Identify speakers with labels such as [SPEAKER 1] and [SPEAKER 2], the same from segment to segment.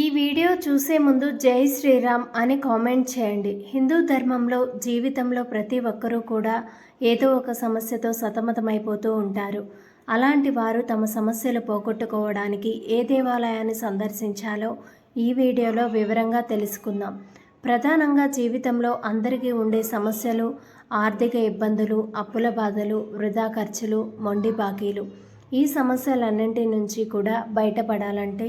[SPEAKER 1] ఈ వీడియో చూసే ముందు జై శ్రీరామ్ అని కామెంట్ చేయండి. హిందూ ధర్మంలో జీవితంలో ప్రతి ఒక్కరూ కూడా ఏదో ఒక సమస్యతో సతమతమైపోతూ ఉంటారు. అలాంటి వారు తమ సమస్యలు పోగొట్టుకోవడానికి ఏ దేవాలయాన్ని సందర్శించాలో ఈ వీడియోలో వివరంగా తెలుసుకుందాం. ప్రధానంగా జీవితంలో అందరికీ ఉండే సమస్యలు ఆర్థిక ఇబ్బందులు అప్పుల బాధలు వృధా ఖర్చులు మొండి బాకీలు. ఈ సమస్యలన్నింటి నుంచి కూడా బయటపడాలంటే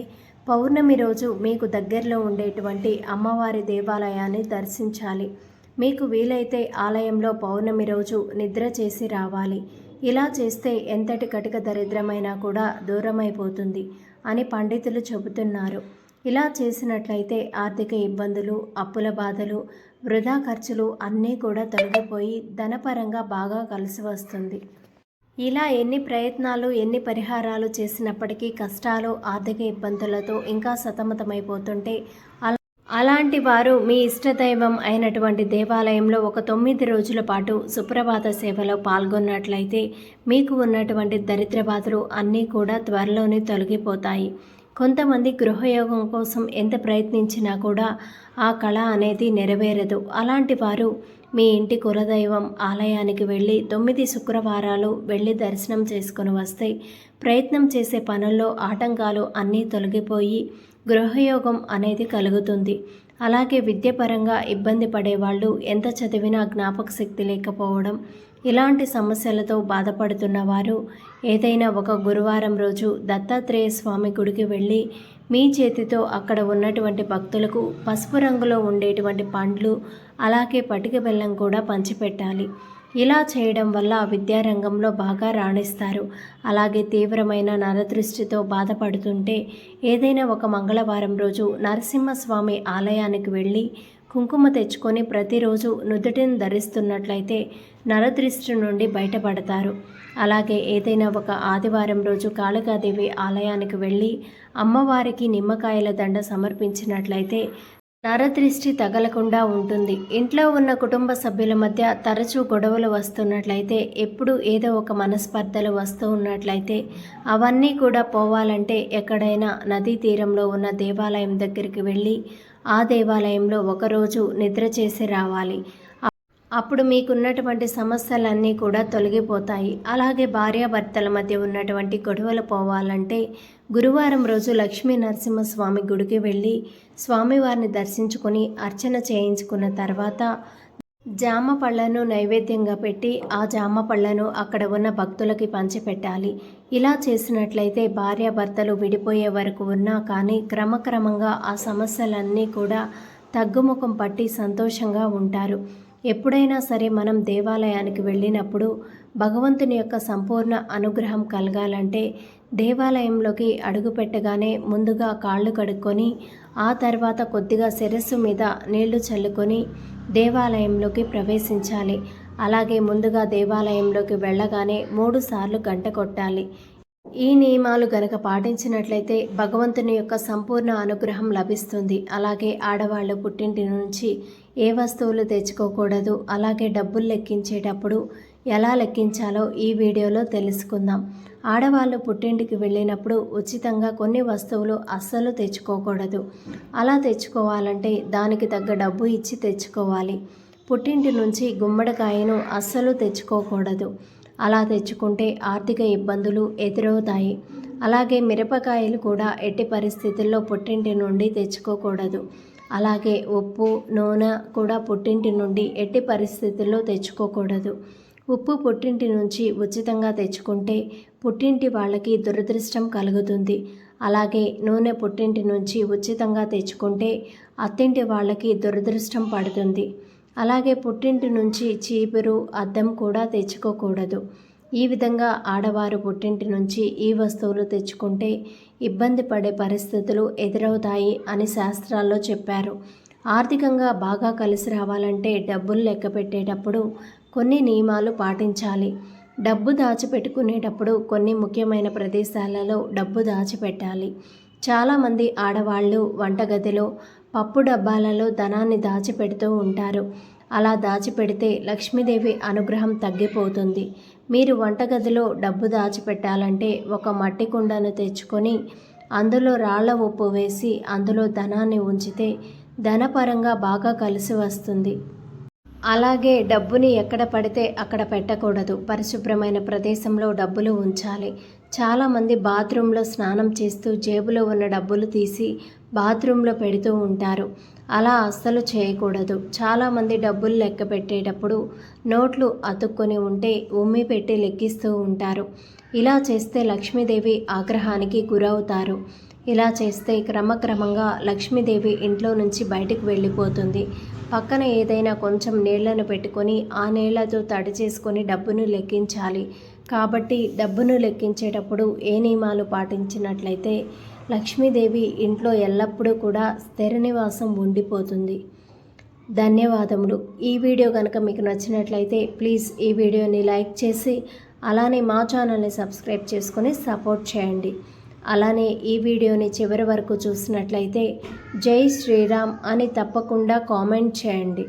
[SPEAKER 1] పౌర్ణమి రోజు మీకు దగ్గరలో ఉండేటువంటి అమ్మవారి దేవాలయాన్ని దర్శించాలి. మీకు వీలైతే ఆలయంలో పౌర్ణమి రోజు నిద్ర చేసి రావాలి. ఇలా చేస్తే ఎంతటి కటిక దరిద్రమైనా కూడా దూరమైపోతుంది అని పండితులు చెబుతున్నారు. ఇలా చేసినట్లయితే ఆర్థిక ఇబ్బందులు అప్పుల బాధలు వృధా ఖర్చులు అన్నీ కూడా తొలగిపోయి ధనపరంగా బాగా కలిసి వస్తుంది. ఇలా ఎన్ని ప్రయత్నాలు ఎన్ని పరిహారాలు చేసినప్పటికీ కష్టాలు ఆర్థిక ఇబ్బందులతో ఇంకా సతమతమైపోతుంటే అలాంటి వారు మీ ఇష్టదైవం అయినటువంటి దేవాలయంలో ఒక తొమ్మిది రోజుల పాటు సుప్రభాత సేవలో పాల్గొన్నట్లయితే మీకు ఉన్నటువంటి దరిద్ర బాధలు అన్నీ కూడా త్వరలోనే తొలగిపోతాయి. కొంతమంది గృహయోగం కోసం ఎంత ప్రయత్నించినా కూడా ఆ కళ అనేది నెరవేరదు. అలాంటి వారు మీ ఇంటి కులదైవం ఆలయానికి వెళ్ళి తొమ్మిది శుక్రవారాలు వెళ్ళి దర్శనం చేసుకుని వస్తే ప్రయత్నం చేసే పనుల్లో ఆటంకాలు అన్నీ తొలగిపోయి గృహయోగం అనేది కలుగుతుంది. అలాగే విద్యపరంగా ఇబ్బంది పడేవాళ్ళు ఎంత చదివినా జ్ఞాపక శక్తి లేకపోవడం ఇలాంటి సమస్యలతో బాధపడుతున్న వారు ఏదైనా ఒక గురువారం రోజు దత్తాత్రేయ స్వామి గుడికి వెళ్ళి మీ చేతితో అక్కడ ఉన్నటువంటి భక్తులకు పసుపు రంగులో ఉండేటువంటి పండ్లు అలాగే పటిక బెల్లం కూడా పంచిపెట్టాలి. ఇలా చేయడం వల్ల విద్యారంగంలో బాగా రాణిస్తారు. అలాగే తీవ్రమైన నరదృష్టితో బాధపడుతుంటే ఏదైనా ఒక మంగళవారం రోజు నరసింహస్వామి ఆలయానికి వెళ్ళి కుంకుమ తెచ్చుకొని ప్రతిరోజు నుదుటిని ధరిస్తున్నట్లయితే నరదృష్టి నుండి బయటపడతారు. అలాగే ఏదైనా ఒక ఆదివారం రోజు కాళికాదేవి ఆలయానికి వెళ్ళి అమ్మవారికి నిమ్మకాయల దండ సమర్పించినట్లయితే నరదృష్టి తగలకుండా ఉంటుంది. ఇంట్లో ఉన్న కుటుంబ సభ్యుల మధ్య తరచూ గొడవలు వస్తున్నట్లయితే ఎప్పుడు ఏదో ఒక మనస్పర్ధలు వస్తూ ఉన్నట్లయితే అవన్నీ కూడా పోవాలంటే ఎక్కడైనా నదీ తీరంలో ఉన్న దేవాలయం దగ్గరికి వెళ్ళి ఆ దేవాలయంలో ఒకరోజు నిద్ర చేసి రావాలి. అప్పుడు మీకున్నటువంటి సమస్యలన్నీ కూడా తొలగిపోతాయి. అలాగే భార్యాభర్తల మధ్య ఉన్నటువంటి గొడవలు పోవాలంటే గురువారం రోజు లక్ష్మీ నరసింహస్వామి గుడికి వెళ్ళి స్వామివారిని దర్శించుకొని అర్చన చేయించుకున్న తర్వాత జామ పళ్ళను నైవేద్యంగా పెట్టి ఆ జామ పళ్ళను అక్కడ ఉన్న భక్తులకి పంచిపెట్టాలి. ఇలా చేసినట్లయితే భార్యాభర్తలు విడిపోయే వరకు ఉన్నా కానీ క్రమక్రమంగా ఆ సమస్యలన్నీ కూడా తగ్గుముఖం పట్టి సంతోషంగా ఉంటారు. ఎప్పుడైనా సరే మనం దేవాలయానికి వెళ్ళినప్పుడు భగవంతుని యొక్క సంపూర్ణ అనుగ్రహం కలగాలంటే దేవాలయంలోకి అడుగుపెట్టగానే ముందుగా కాళ్ళు కడుక్కొని ఆ తర్వాత కొద్దిగా శిరస్సు మీద నీళ్ళు చల్లుకొని దేవాలయంలోకి ప్రవేశించాలి. అలాగే ముందుగా దేవాలయంలోకి వెళ్ళగానే మూడు సార్లు గంట కొట్టాలి. ఈ నియమాలు గనక పాటించినట్లయితే భగవంతుని యొక్క సంపూర్ణ అనుగ్రహం లభిస్తుంది. అలాగే ఆడవాళ్ళు పుట్టింటి నుంచి ఏ వస్తువులు తెచ్చుకోకూడదు అలాగే డబ్బులు లెక్కించేటప్పుడు ఎలా లెక్కించాలో ఈ వీడియోలో తెలుసుకుందాం. ఆడవాళ్ళు పుట్టింటికి వెళ్ళినప్పుడు ఉచితంగా కొన్ని వస్తువులు అస్సలు తెచ్చుకోకూడదు. అలా తెచ్చుకోవాలంటే దానికి తగ్గ డబ్బు ఇచ్చి తెచ్చుకోవాలి. పుట్టింటి నుంచి గుమ్మడికాయను అస్సలు తెచ్చుకోకూడదు. అలా తెచ్చుకుంటే ఆర్థిక ఇబ్బందులు ఎదురవుతాయి. అలాగే మిరపకాయలు కూడా ఎట్టి పరిస్థితుల్లో పుట్టింటి నుండి తెచ్చుకోకూడదు. అలాగే ఉప్పు నూనె కూడా పుట్టింటి నుండి ఎట్టి పరిస్థితుల్లో తెచ్చుకోకూడదు. ఉప్పు పుట్టింటి నుంచి ఉచితంగా తెచ్చుకుంటే పుట్టింటి వాళ్ళకి దురదృష్టం కలుగుతుంది. అలాగే నూనె పుట్టింటి నుంచి ఉచితంగా తెచ్చుకుంటే అత్తింటి వాళ్ళకి దురదృష్టం పడుతుంది. అలాగే పుట్టింటి నుంచి చీపురు అద్దం కూడా తెచ్చుకోకూడదు. ఈ విధంగా ఆడవారు పుట్టింటి నుంచి ఈ వస్తువులు తెచ్చుకుంటే ఇబ్బంది పడే పరిస్థితులు ఎదురవుతాయి అని శాస్త్రాల్లో చెప్పారు. ఆర్థికంగా బాగా కలిసి రావాలంటే డబ్బులు లెక్క పెట్టేటప్పుడు కొన్ని నియమాలు పాటించాలి. డబ్బు దాచిపెట్టుకునేటప్పుడు కొన్ని ముఖ్యమైన ప్రదేశాలలో డబ్బు దాచిపెట్టాలి. చాలామంది ఆడవాళ్ళు వంటగదిలో పప్పు డబ్బాలలో ధనాన్ని దాచిపెడుతూ ఉంటారు. అలా దాచిపెడితే లక్ష్మీదేవి అనుగ్రహం తగ్గిపోతుంది. మీరు వంటగదిలో డబ్బు దాచిపెట్టాలంటే ఒక మట్టి కుండను తెచ్చుకొని అందులో రాళ్ళ ఉప్పు వేసి అందులో ధనాన్ని ఉంచితే ధనపరంగా బాగా కలిసి వస్తుంది. అలాగే డబ్బుని ఎక్కడ పడితే అక్కడ పెట్టకూడదు. పరిశుభ్రమైన ప్రదేశంలో డబ్బులు ఉంచాలి. చాలామంది బాత్రూంలో స్నానం చేస్తూ జేబులో ఉన్న డబ్బులు తీసి బాత్రూంలో పెడుతూ ఉంటారు. అలా అస్సలు చేయకూడదు. చాలామంది డబ్బులు లెక్క పెట్టేటప్పుడు నోట్లు అతుక్కొని ఉంటే ఉమ్మి పెట్టి లెక్కిస్తూ ఉంటారు. ఇలా చేస్తే లక్ష్మీదేవి ఆగ్రహానికి గురవుతారు. ఇలా చేస్తే క్రమక్రమంగా లక్ష్మీదేవి ఇంట్లో నుంచి బయటకు వెళ్ళిపోతుంది. పక్కన ఏదైనా కొంచెం నీళ్ళను పెట్టుకొని ఆ నీళ్ళతో తడి చేసుకొని డబ్బును లెక్కించాలి. కాబట్టి డబ్బును లెక్కించేటప్పుడు ఏ నియమాలు పాటించినట్లయితే లక్ష్మీదేవి ఇంట్లో ఎల్లప్పుడూ కూడా స్థిర నివాసం ఉండిపోతుంది. ధన్యవాదములు. ఈ వీడియో కనుక మీకు నచ్చినట్లయితే ప్లీజ్ ఈ వీడియోని లైక్ చేసి అలానే మా ఛానల్ని సబ్స్క్రైబ్ చేసుకొని సపోర్ట్ చేయండి. అలానే ఈ వీడియోని చివరి వరకు చూసినట్లయితే జై శ్రీరామ్ అని తప్పకుండా కామెంట్ చేయండి.